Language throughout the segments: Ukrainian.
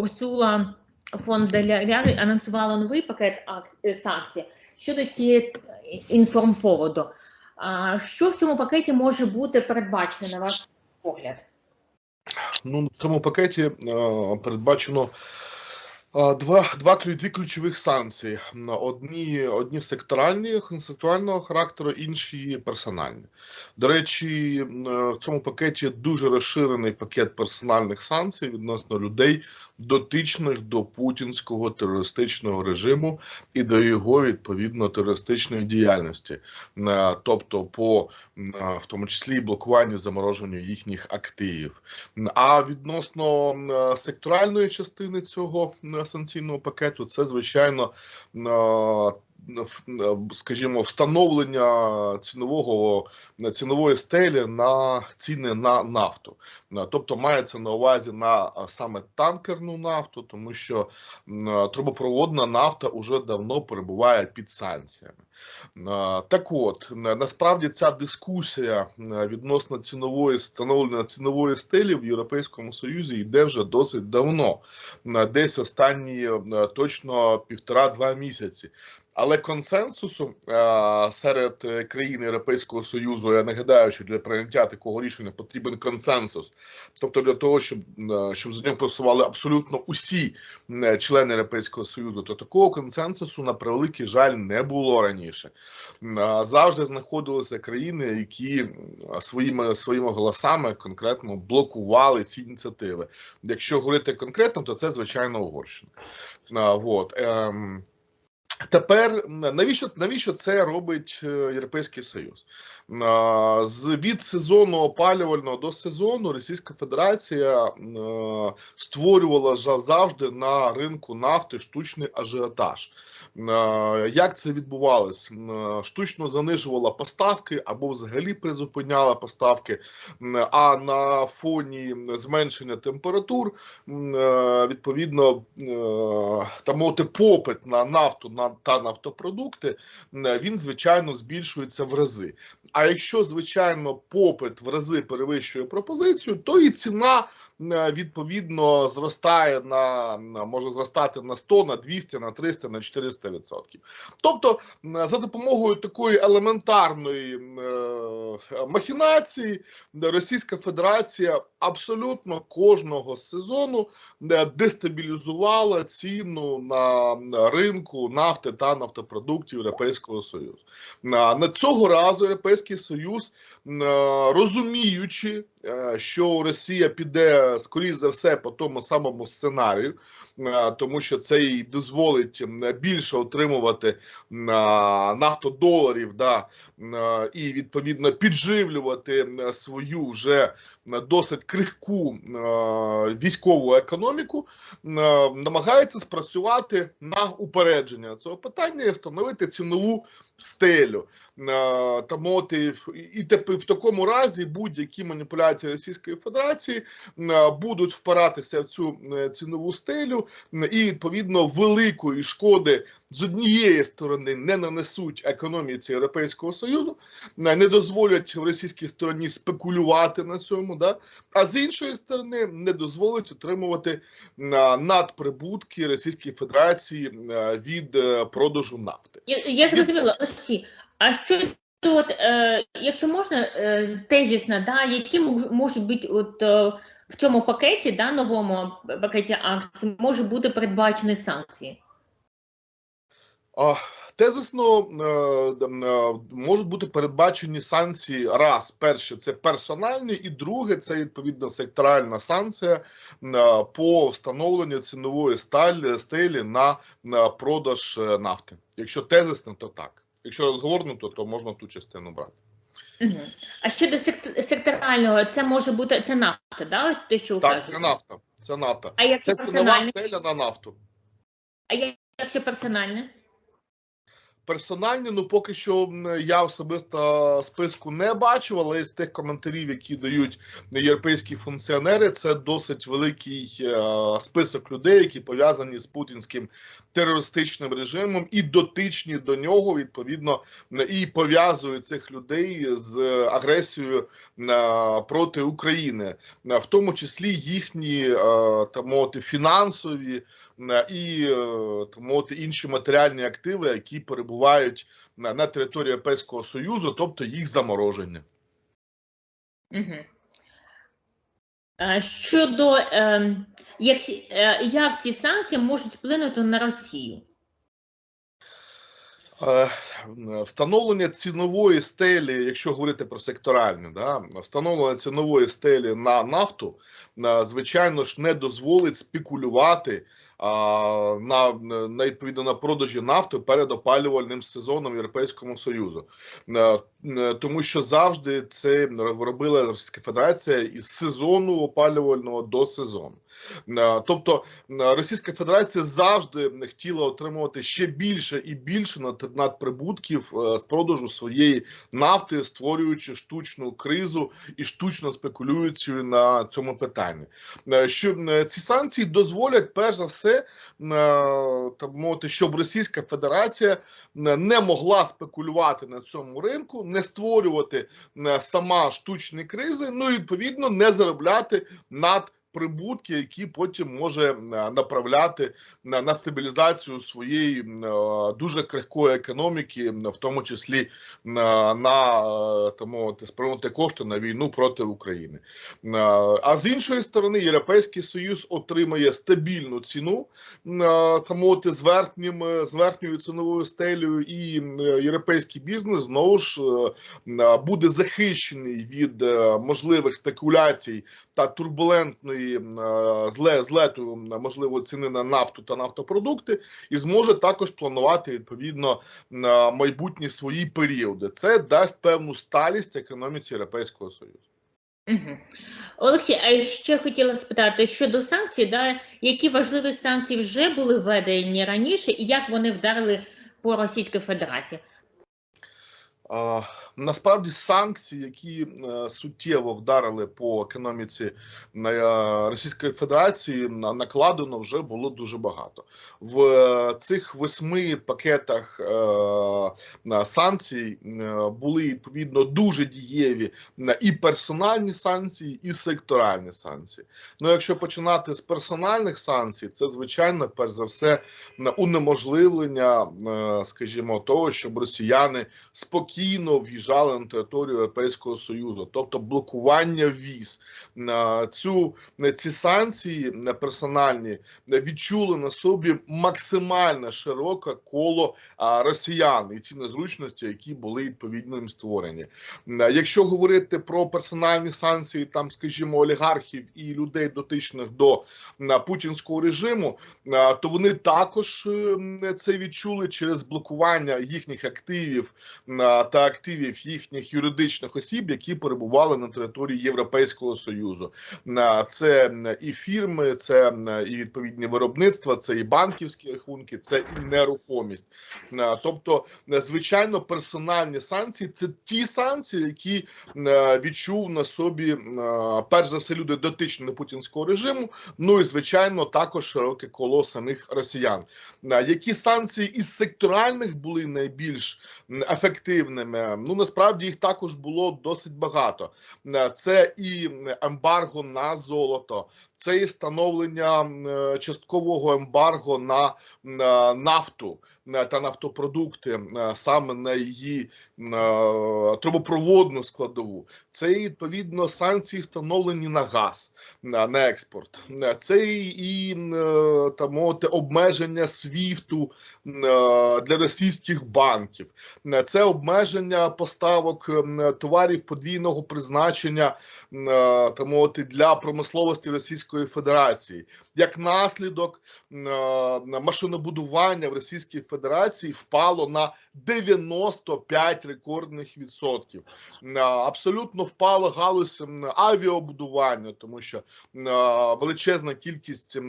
Урсула фон дер анонсувала новий пакет е, санкцій щодо цієї е, інформповоду. Що в цьому пакеті може бути передбачено на ваш погляд? Ну, в цьому пакеті е, передбачено два, два дві ключових санкції. Одні, одні секторальні, сектуального характеру, інші персональні. До речі, е, в цьому пакеті дуже розширений пакет персональних санкцій відносно людей, дотичних до путінського терористичного режиму і до його відповідно терористичної діяльності, Е, тобто по е, в тому числі блокуванню замороженню їхніх активів. А відносно секторальної частини цього санкційного пакету, це звичайно, скажімо, встановлення цінового цінової стелі на ціни на нафту. Е, Тобто мається на увазі на е, саме танкерну нафту, тому що е, трубопроводна нафта уже давно перебуває під санкціями. Е, Так от, насправді ця дискусія е, відносно цінової встановлення цінової стелі в Європейському Союзі йде вже досить давно, Е, десь останні е, точно півтора-два місяці. Але консенсусу е, серед е, країн Європейського Союзу, я нагадаю, що для прийняття такого рішення потрібен консенсус. Тобто для того, щоб, е, щоб за ним просували абсолютно усі члени Європейського Союзу, то такого консенсусу на превеликий жаль не було раніше. Завжди знаходилися країни, які своїми своїми голосами конкретно блокували ці ініціативи. Якщо говорити конкретно, то це звичайно Угорщина. Вот. Тепер навіщо навіщо це робить е, Європейський Союз? З від сезону опалювального до сезону Російська Федерація е, створювала завжди на ринку нафти штучний ажіотаж. Е, Як це відбувалось? Штучно занижувала поставки або взагалі призупиняла поставки. А на фоні зменшення температур відповідно е, та попит на нафту на та нафтопродукти він звичайно збільшується в рази. А якщо звичайно попит в рази перевищує пропозицію, то і ціна відповідно зростає на може зростати на 100, на 200, на 300, на 400 відсотків. Тобто, за допомогою такої елементарної е, махінації Російська Федерація абсолютно кожного сезону е, дестабілізувала ціну на ринку нафти та нафтопродуктів Європейського Союзу. На, цього разу Європейський Союз, е, розуміючи, е, що Росія піде скоріш за все по тому самому сценарію, е, тому що це їй дозволить більше отримувати нафтодоларів, да, е, і відповідно підживлювати свою вже досить крихку е, військову економіку, е, намагається спрацювати на упередження цього питання і встановити цінову стелю. Е, мовити, і тепер в такому разі будь-які маніпуляції Російської Федерації е, будуть впиратися в цю е, цінову стелю, і відповідно великої шкоди з однієї сторони не нанесуть економіці Європейського Союзу, не дозволять російській стороні спекулювати на цьому, да? а з іншої сторони не дозволить отримувати надприбутки Російської Федерації від е, продажу нафти. Я, зрозуміла, Олексій, а що от, е, якщо можна, е, тезісно, да, які мож- можуть бути от, е, в цьому пакеті, да, новому пакеті акцій, може бути передбачені санкції? Тезисно е, е, можуть бути передбачені санкції. Раз, перше, це персональні, і друге, це відповідно секторальна санкція е, по встановленню цінової стелі на, продаж нафти. Якщо тезисно, то так. Якщо розгорнуто, то можна ту частину брати. Угу. А щодо секторального, це може бути це нафта, да, те, що Так, це нафта. Це нафта. А Це цінова стеля на нафту. А як- якщо персональне? Персональні, ну поки що я особисто списку не бачив, але з тих коментарів, які дають європейські функціонери, це досить великий е, список людей, які пов'язані з путінським терористичним режимом і дотичні до нього, відповідно, і пов'язують цих людей з агресією е, проти України, в тому числі їхні е, так мовити, фінансові і е, мовити, інші матеріальні активи, які перебувають на, на території Європейського Союзу, тобто їх замороження. Угу. Щодо е, як, е, як ці санкції можуть вплинути на Росію? Е, Встановлення цінової стелі, якщо говорити про секторальні, да, встановлення цінової стелі на нафту, е, звичайно ж, не дозволить спекулювати а, на, на відповідно на продажі нафти перед опалювальним сезоном Європейському Союзу, Е, е, тому що завжди це робила Російська Федерація із сезону опалювального до сезону. Е, Тобто Російська Федерація завжди хотіла отримувати ще більше і більше над- надприбутків е, з продажу своєї нафти, створюючи штучну кризу і штучно спекулюючи на цьому питанні. Е, Що ці санкції дозволять перш за все, так мовити, щоб Російська Федерація не могла спекулювати на цьому ринку, не створювати сама штучні кризи, ну і відповідно не заробляти над прибутки, які потім може е, направляти на, на стабілізацію своєї е, дуже крихкої економіки, в тому числі на, на е, тому спрямувати кошти на війну проти України. Е, А з іншої сторони, Європейський Союз отримає стабільну ціну е, тому з верхнім е, з верхньою ціновою стелею, і е, європейський бізнес знову ж е, е, буде захищений від е, можливих спекуляцій та турбулентної е, зле, злету е, можливо ціни на нафту та нафтопродукти, і зможе також планувати відповідно на майбутні свої періоди. Це дасть певну сталість економіці Європейського Союзу. Угу. Олексій, а ще хотіла спитати щодо санкцій, да, які важливі санкції вже були введені раніше, і як вони вдарили по Російській Федерації? Насправді санкції, які е, суттєво вдарили по економіці е, Російської Федерації, накладено вже було дуже багато. В е, цих восьми пакетах санкцій були відповідно дуже дієві і персональні санкції, і секторальні санкції. Ну, якщо починати з персональних санкцій, це звичайно, перш за все, унеможливлення, скажімо, того, щоб росіяни спокійно в'їжджали на територію Європейського Союзу, тобто блокування віз. Цю ці санкції персональні відчули на собі максимально широке коло росіян і ці незручності, які були відповідно їм створені. Якщо говорити про персональні санкції, там, скажімо, олігархів і людей дотичних до путінського режиму, то вони також е, це відчули через блокування їхніх активів та активів їхніх юридичних осіб, які перебували на території Європейського союзу. Е, Це і фірми, це і відповідні виробництва, це і банківські рахунки, це і нерухомість. Е, Тобто, е, звичайно, персональні санкції це ті санкції, які е, відчув на собі е, перш за все люди дотичні до путінського режиму. Ну і звичайно, також широке коло самих росіян. Е, Які санкції із секторальних були найбільш м, ефективними? Ну насправді їх також було досить багато. Е, Це і ембарго на золото, це і встановлення е, часткового ембарго на на нафту е, та нафтопродукти, е, саме на її е, трубопроводну складову. Це і, відповідно санкції встановлені на газ, на, експорт. Е, Це і, і м, е, та мовити обмеження свіфту е, для російських банків. Е, Це обмеження поставок товарів подвійного призначення м, е, та мовити для промисловості Російської Російської Федерації. Як наслідок машинобудування в Російській Федерації впало на 95 рекордних відсотків. Е, Абсолютно впала галузь м, авіабудування, тому що е, величезна кількість е,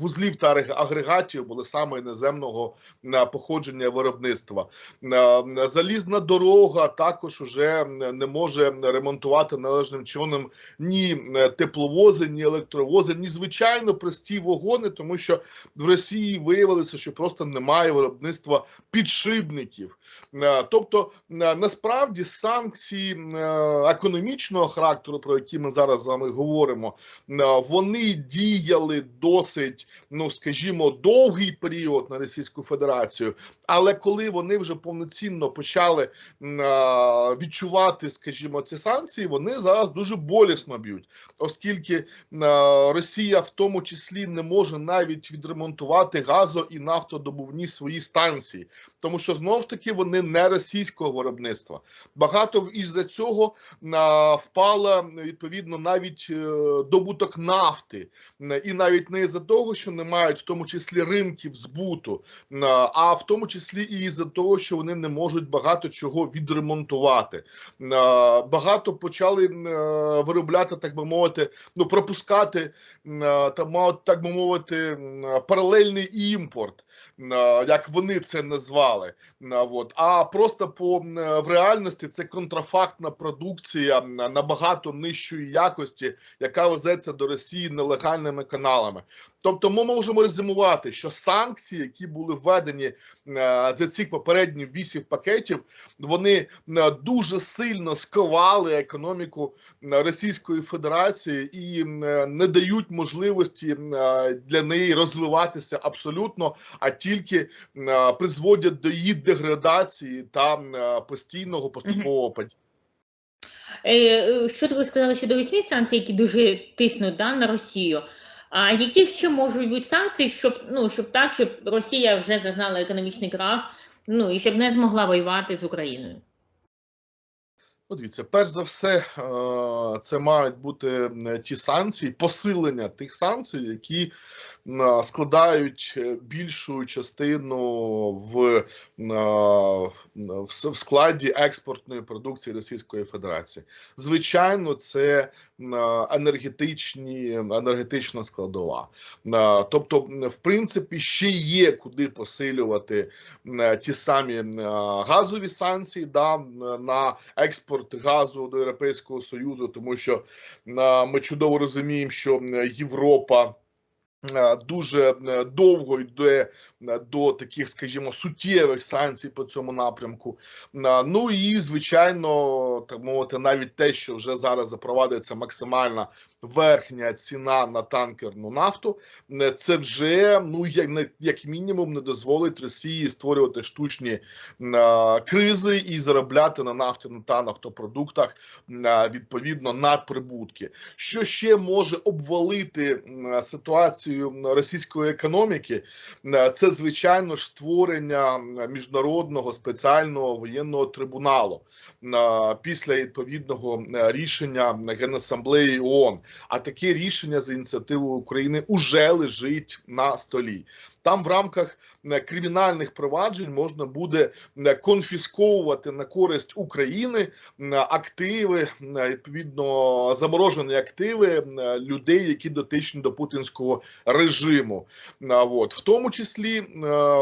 вузлів та агрег- агрегатів були саме іноземного е, походження виробництва. Е, Залізна дорога також уже не може ремонтувати належним чином ні е, тепловози, ні електровози, ні звичайно прості вагони, тому що в Росії виявилося, що просто немає виробництва підшипників. Е, Тобто, е, насправді санкції е, економічного характеру, про які ми зараз з вами говоримо, вони діяли досить, ну скажімо, довгий період на Російську Федерацію. Але коли вони вже повноцінно почали відчувати, скажімо, ці санкції, вони зараз дуже болісно б'ють, оскільки Росія в тому числі не може навіть відремонтувати газо і нафтодобувні свої станції, тому що знову ж таки вони не російського виробництва. Багато із за цього впала відповідно навіть е, добуток нафти, і навіть не із-за того, що не мають в тому числі ринків збуту, а в тому числі і із-за того, що вони не можуть багато чого відремонтувати. Багато почали е, виробляти, так би мовити, ну пропускати е, та мав- так би мовити, паралельний імпорт, е, як вони це назвали. Е, От. А просто по в реальності це контрафактна продукція набагато нижчої якості, яка везеться до Росії нелегальними каналами. Тобто, ми можемо резюмувати, що санкції, які були введені е, за ці попередні вісім пакетів, вони е, дуже сильно сковали економіку е, Російської Федерації і не дають можливості для неї розвиватися абсолютно, а тільки призводять до її деградації та постійного поступового падіння. Що ви сказали щодо вісьми санкцій, які дуже тиснуть да, на Росію? А які ще можуть бути санкції, щоб ну щоб так, щоб Росія вже зазнала економічний крах, ну і щоб не змогла воювати з Україною? Подивіться, дивіться, перш за все, е, це мають бути е, ті санкції, посилення тих санкцій, які складають е, більшу частину в, е, в складі експортної продукції Російської Федерації. Звичайно, це е, енергетичні, енергетична складова. Е, Тобто, в принципі, ще є куди посилювати е, ті самі е, газові санкції да, на експорт газу до Європейського Союзу, тому що е, ми чудово розуміємо, що е, Європа. Е, Дуже е, довго йде е, до таких, скажімо, суттєвих санкцій по цьому напрямку. Ну і звичайно, так мовити, навіть те, що вже зараз запровадиться максимальна верхня ціна на танкерну нафту, це вже ну як як мінімум не дозволить Росії створювати штучні кризи і заробляти на нафті та нафтопродуктах відповідно надприбутки. Що ще може обвалити м, ситуацію російської економіки? Е, Це звичайно ж створення міжнародного спеціального воєнного трибуналу е, після відповідного е, рішення Генасамблеї ООН. А таке рішення за ініціативою України уже лежить на столі. Там в рамках е, кримінальних проваджень можна буде е, конфісковувати на користь України е, активи, відповідно заморожені активи людей, які дотичні до путінського режиму. От в тому числі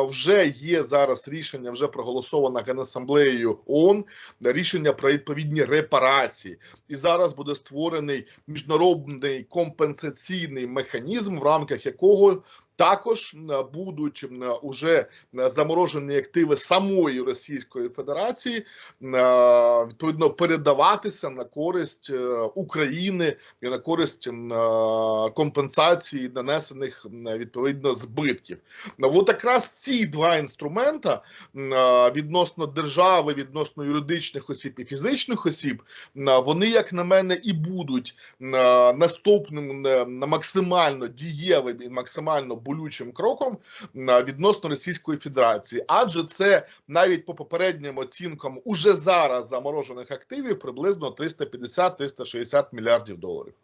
вже є зараз рішення, вже проголосовано Генасамблеєю ООН, рішення про відповідні репарації, і зараз буде створений міжнародний компенсаційний механізм, в рамках якого також будуть уже заморожені активи самої Російської Федерації е, відповідно передаватися на користь е, України і на користь е, компенсації нанесених відповідно збитків. От якраз ці два інструмента відносно держави, відносно юридичних осіб і фізичних осіб, вони, як на мене, і будуть наступним максимально дієвим і максимально болючим кроком відносно Російської Федерації, адже це навіть по попереднім оцінкам уже зараз заморожених активів приблизно 350-360 мільярдів доларів.